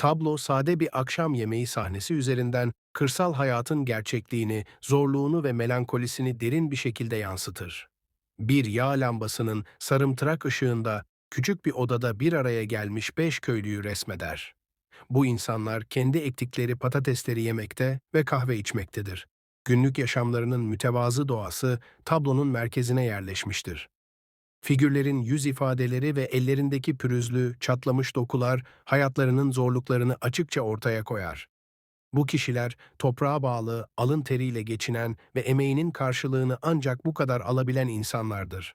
Tablo sade bir akşam yemeği sahnesi üzerinden kırsal hayatın gerçekliğini, zorluğunu ve melankolisini derin bir şekilde yansıtır. Bir yağ lambasının sarımtırak ışığında küçük bir odada bir araya gelmiş beş köylüyü resmeder. Bu insanlar kendi ektikleri patatesleri yemekte ve kahve içmektedir. Günlük yaşamlarının mütevazı doğası tablonun merkezine yerleşmiştir. Figürlerin yüz ifadeleri ve ellerindeki pürüzlü, çatlamış dokular hayatlarının zorluklarını açıkça ortaya koyar. Bu kişiler toprağa bağlı, alın teriyle geçinen ve emeğinin karşılığını ancak bu kadar alabilen insanlardır.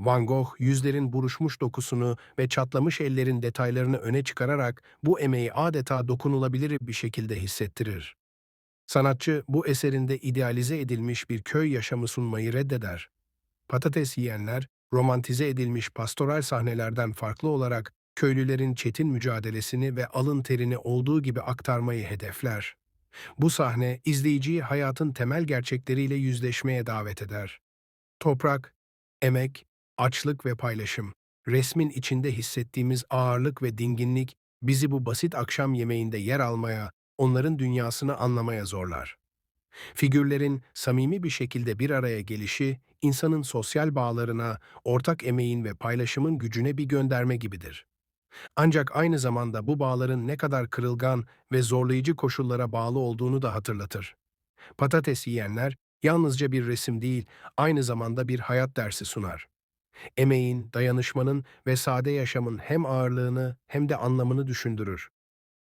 Van Gogh, yüzlerin buruşmuş dokusunu ve çatlamış ellerin detaylarını öne çıkararak bu emeği adeta dokunulabilir bir şekilde hissettirir. Sanatçı bu eserinde idealize edilmiş bir köy yaşamı sunmayı reddeder. Patates yiyenler, romantize edilmiş pastoral sahnelerden farklı olarak köylülerin çetin mücadelesini ve alın terini olduğu gibi aktarmayı hedefler. Bu sahne izleyiciyi hayatın temel gerçekleriyle yüzleşmeye davet eder. Toprak, emek, açlık ve paylaşım, resmin içinde hissettiğimiz ağırlık ve dinginlik bizi bu basit akşam yemeğinde yer almaya, onların dünyasını anlamaya zorlar. Figürlerin samimi bir şekilde bir araya gelişi, insanın sosyal bağlarına, ortak emeğin ve paylaşımın gücüne bir gönderme gibidir. Ancak aynı zamanda bu bağların ne kadar kırılgan ve zorlayıcı koşullara bağlı olduğunu da hatırlatır. Patates yiyenler yalnızca bir resim değil, aynı zamanda bir hayat dersi sunar. Emeğin, dayanışmanın ve sade yaşamın hem ağırlığını hem de anlamını düşündürür.